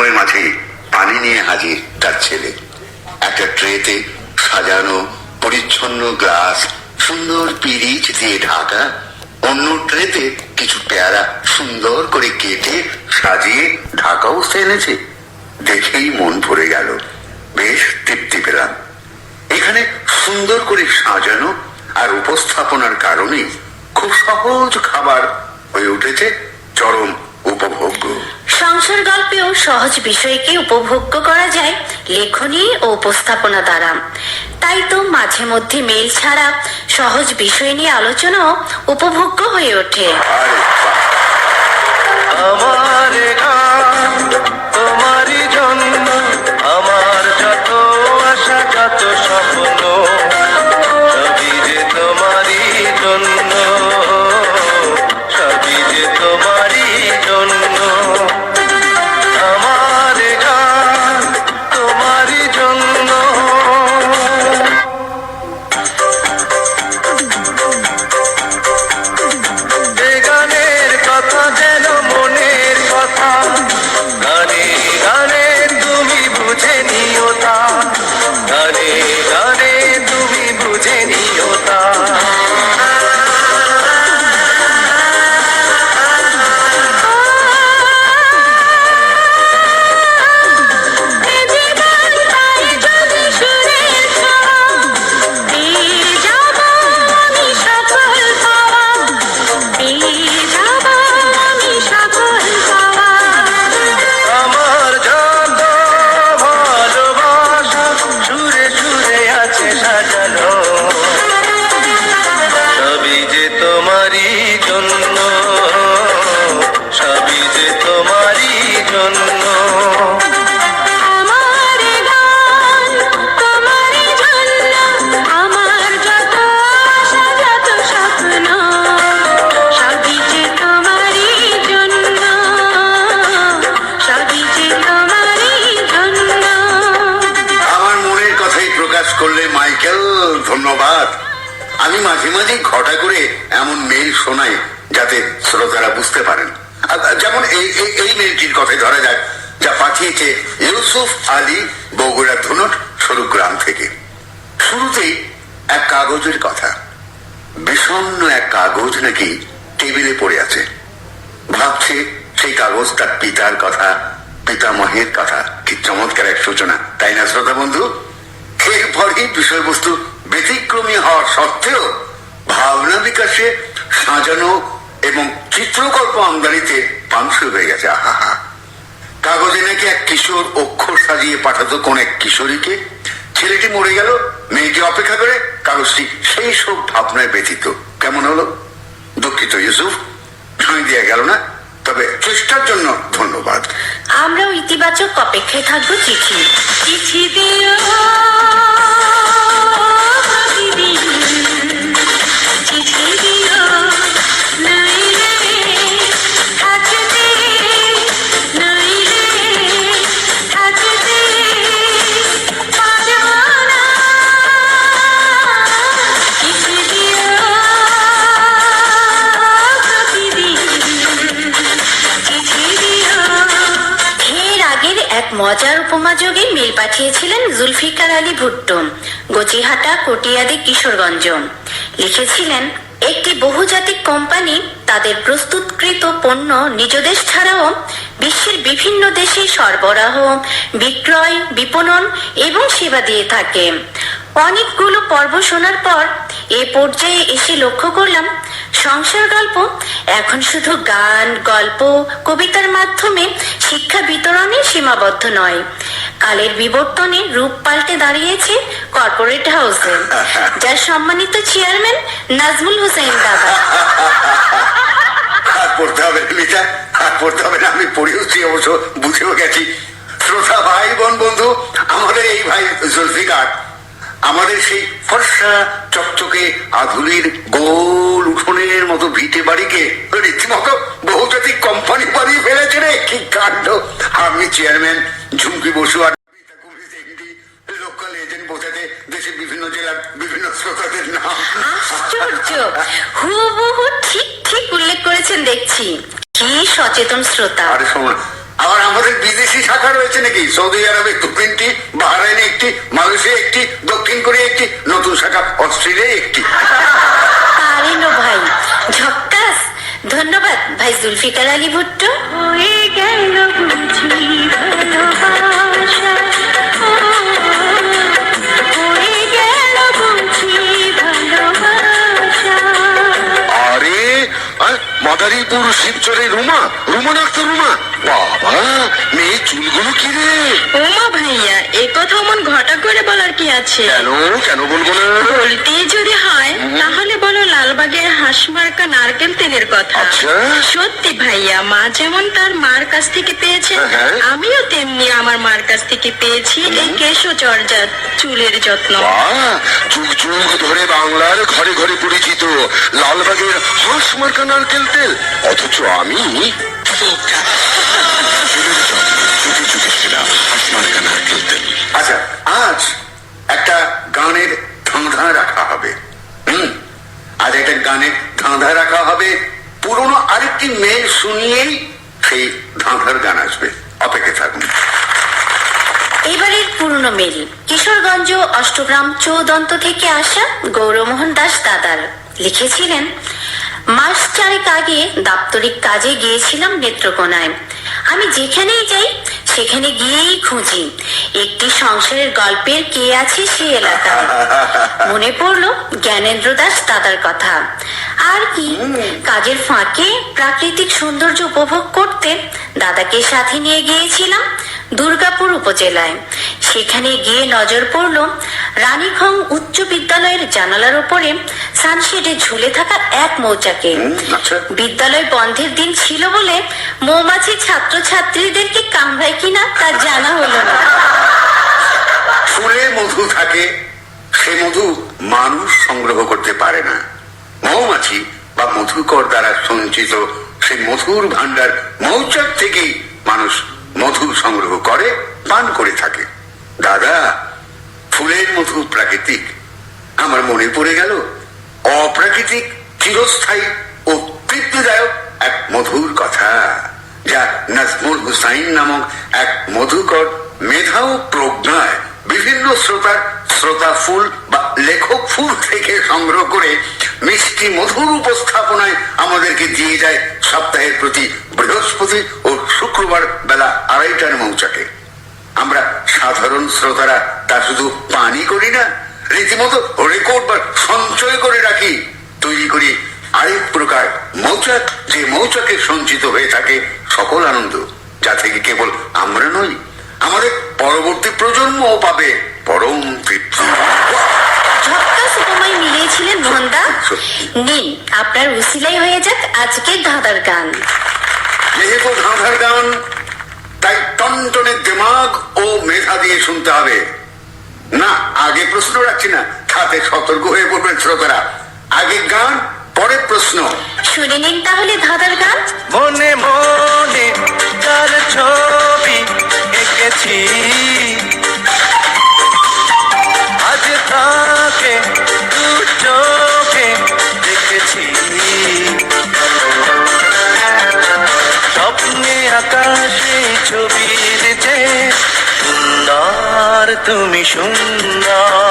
রুমের মাঝে পানি নিয়ে হাজির তার ছেলে। একটা ট্রেতে সাজানো পরিচ্ছন্ন গ্লাস, সুন্দর পিরিচ দিয়ে ঢাকা, অন্য ট্রেতে কিছু পেয়ারা সুন্দর করে কেটে সাজিয়ে ঢাকা অবস্থায় এনেছে। দেখেই মন ভরে গেল। বেশ তৃপ্তি পেলাম। এখানে সুন্দর করে সাজানো আর উপস্থাপনার কারণে খুব সহজ খাবার হয়ে উঠেছে চরম উপভোগ্য সংসার গল্পেও সহজ বিষয়কে উপভোগ্য করা যায় লেখনী ও উপস্থাপনা দ্বারা। তাই তো মাঝে মধ্যে মেল ছাড়া সহজ বিষয় নিয়ে আলোচনাও উপভোগ্য হয়ে ওঠে। ধন্যবাদ। আমি মাঝে মাঝে ঘটা করে এমন মেল শোনাই যাতে শ্রোতারা বুঝতে পারেন। যেমন এই, এই- মেলটির কথাই ধরা যাক, যা পাঠিয়েছে ইউসুফ আলী বগুড়া ধুনট স্বরূপগ্রাম থেকে। শুরুতেই এক কাগজের কথা। বিষণ্ণ এক কাগজ নাকি টেবিলে পড়ে আছে। ভাবছে সেই কাগজ তার পিতার কথা, পিতামহের কথা। কি চমৎকার এক সূচনা, তাই না শ্রোতা বন্ধু? এরপরই বিষয়বস্তু ব্যতিক্রমী হওয়ার সত্ত্বেও ভাবনা বিকাশে সাজানো এবং চিত্রকল্প আমদানিতে পাংশু হয়ে গেছে। আহা কাগজে নাকি এক কিশোর অক্ষর সাজিয়ে পাঠাতো কোন এক কিশোরীকে। ছেলেটি মরে গেল, মেয়েটি অপেক্ষা করে কাগজটি সেই সব ভাবনায় ব্যতীত। কেমন হলো? দুঃখিত, ইউসুফ। শুনে দিয়ে গেল না। তবে চেষ্টার জন্য ধন্যবাদ। আমরাও ইতিবাচক অপেক্ষায় থাকব চিঠি। চিঠি দিও। এক মজার উপমা যোগে মেল পাঠিয়েছিলেন জুলফিকার আলী ভুট্টো, গচিহাটা, কটিয়াদি, কিশোরগঞ্জ। লিখেছিলেন, একটি বহুজাতিক কোম্পানি তাদের প্রস্তুতকৃত পণ্য নিজ দেশ ছাড়াও বিশ্বের বিভিন্ন দেশে সরবরাহ, বিক্রয়, বিপণন এবং সেবা দিয়ে থাকে। অনেকগুলো পর্ব শোনার পর এ পর্যায়ে এসে লক্ষ্য করলাম, সংসার গল্প এখন শুধু গান, গল্প, কবিতার মাধ্যমে শিক্ষা বিতরণে সীমাবদ্ধ নয়। কালের বিবর্তনে রূপ পাল্টে দাঁড়িয়েছে কর্পোরেট হাউসে যার সম্মানিত চেয়ারম্যান নাজমুল হোসেন দাদা পড়তে হবে মিতা আর পড়তে হবে না, আমি পড়েওছি অবশ্য, বুঝেও গেছি। শ্রোতা ভাই বোন বন্ধু, আমাদের এই ভাই জুলফিকার আমাদের সেই ফর্সা চকচকে আধুনির গোল উঠোনের মতো ভিটে বাড়িকে রীতিমতো বহুজাতিক কোম্পানি বানিয়ে ফেলেছে রে। কি কাণ্ড? আমি চেয়ারম্যান ঝুমকি বসু আর লোকাল এজেন্ট বোঝাতে দেশের বিভিন্ন জেলার বিভিন্ন শ্রোতাদের নাম। আশ্চর্য! হুবহু ঠিক ঠিক উল্লেখ করেছেন দেখছি। কি সচেতন শ্রোতা। আরে শোন আবার আমাদের বিদেশি শাখা রয়েছে নাকি? সৌদি আরবে দু তিনটি বাহরাইনে একটি মালয়েশিয়া একটি দক্ষিণ কোরিয়া একটি নতুন শাখা অস্ট্রেলিয়ায় একটি। পারেন ভাই ঝক্কাস। ধন্যবাদ ভাই জুলফিকার আলী ভুট্টো। হয়ে গেল বুঝি ভালোবাসা। মাদারীপুর শিবচরে রুমা? রুমা ডাক্তার রুমা? বাবা মেয়ে চুলগুলো কি রে? ওমা ভাইয়া এ কথা অমন ঘটা করে বলার কি আছে? কেন? কেন বলব না? বলতে যদি হয় তাহলে বলো লালবাগের হাঁসমার্কা নারকেল তেলের কথা। আচ্ছা। সত্যি ভাইয়া মা যেমন তার মার কাছ থেকে পেয়েছে হ্যাঁ, হ্যাঁ। আমিও তেমনি আমার মার কাছ থেকে পেয়েছি এই কেশো চর্যা চুলের যত্ন। যুগ যুগ ধরে বাংলার ঘরে ঘরে পরিচিত লালবাগের হাঁস মার্কা নারকেল তেল। অথচ আমি আচ্ছা আজ একটা গানের ধাঁধা রাখা হবে হুম আজ একটা গানের ধাঁধা রাখা হবে পুরনো আরেকটি মেয়ে শুনিয়েই সেই ধাঁধার গান আসবে অপেক্ষা থাকুন এবারের পুরনো মেল অষ্টগ্রাম চৌদন্ত থেকে আসা গৌরমোহন দাস দাদার লিখেছিলেন, মাস চারেক আগে দাপ্তরিক কাজে গিয়েছিলাম নেত্রকোনায়। আমি যেখানেই যাই, সেখানে গিয়েই খুঁজি। একটি সংসারের গল্পের কে আছে সে এলাকায়। মনে পড়ল জ্ঞানেন্দ্র দাস দাদার কথা। আর কি, কাজের ফাঁকে প্রাকৃতিক সৌন্দর্য উপভোগ করতে দাদাকে সাথে নিয়ে গিয়েছিলাম দুর্গাপুর উপজেলায়। সেখানে গিয়ে নজর পড়ল রানীখং উচ্চ বিদ্যালয়ের জানালার উপরে সানশেডে ঝুলে থাকা এক মৌচাকে। আচ্ছা। বিদ্যালয় বন্ধের দিন ছিল বলে মৌমাছি ছাত্র ছাত্রীদেরকে কামড়ায় কিনা তা জানা হলো না। ফুলে মধু থাকে সে মধু মানুষ সংগ্রহ করতে পারে না। মৌমাছি বা মধুকর দ্বারা সঞ্চিত সেই মধুর ভান্ডার মৌচাক থেকেই মানুষ মধু সংগ্রহ করে পান করে থাকে। দাদা, ফুলের মধু প্রাকৃতিক। আমার মনে পড়ে গেল, অপ্রাকৃতিক, চিরস্থায়ী ও তৃপ্তিদায়ক এক মধুর কথা, যা নাজমুল হুসাইন নামক এক মধুকর মেধা ও প্রজ্ঞায় বিভিন্ন শ্রোতার শ্রোতা ফুল বা লেখক ফুল থেকে সংগ্রহ করে মিষ্টি মধুর উপস্থাপনায় আমাদেরকে দিয়ে যায় সপ্তাহের প্রতি বৃহস্পতি ও শুক্রবার বেলা আড়াইটার মৌচাকে। আমরা সাধারণ শ্রোতারা তা শুধু পানি করি না রীতিমতো রেকর্ড বা সঞ্চয় করে রাখি। তৈরি করি আরেক প্রকার মৌচাক যে মৌচাকে সঞ্চিত হয়ে থাকে সকল আনন্দ যা থেকে কেবল আমরা নই আমাদের পরবর্তী প্রজন্মও পাবে পরম তৃপ্তি। উপমায় মিলিয়েছিলেন মোহনদা নিন আপনার উসিলাই হয়ে যাক আজকের ধাঁধার গান। যেহেতু ধাঁধার গান। তাই টনটনে দিমাগ ও মেধা দিয়ে শুনতে হবে। না আগে প্রশ্ন রাখছি না তাতে সতর্ক হয়ে পড়বেন শ্রোতারা। আগে গান পরে প্রশ্ন। শুনে নিন তাহলে ধাঁধার গান। মনে মনে তার ছবি এঁকেছি। আজ তাকে দু চোখে দেখেছি। তুমি সুন্দর।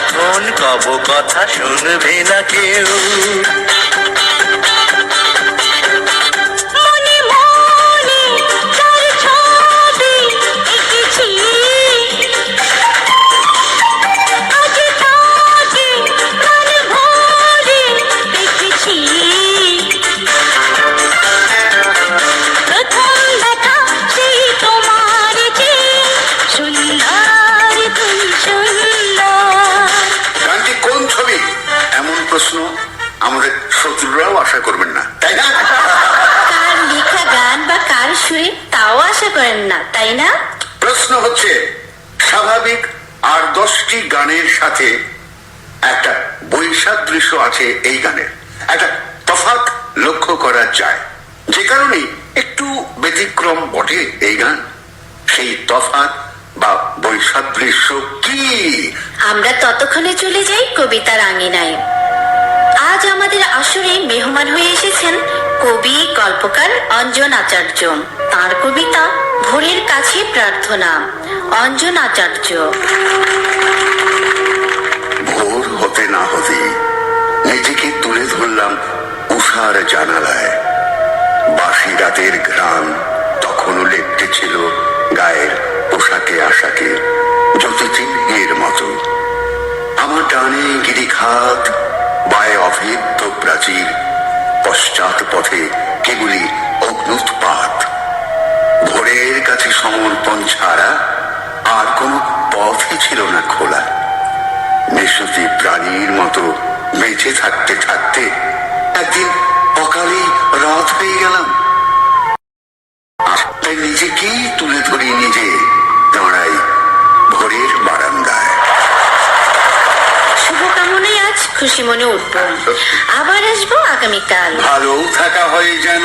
সারাক্ষণ কব কথা শুনবে না কেউ। তাই না? প্রশ্ন হচ্ছে স্বাভাবিক আর দশটি গানের সাথে একটা বৈসাদৃশ্য আছে এই গানের। একটা তফাৎ লক্ষ্য করা যায়। যে কারণে একটু ব্যতিক্রম বটে এই গান। সেই তফাত বা বৈসাদৃশ্য কি? আমরা ততক্ষণে চলে যাই কবিতার আঙিনায় আজ আমাদের আসরে মেহমান হয়ে এসেছেন কবি গল্পকার অঞ্জন আচার্য। তার কবিতা ভোরের কাছে প্রার্থনা অঞ্জন খুশি মনে উঠব আবার আসব আগামীকাল। ভালো থাকা হয় যেন।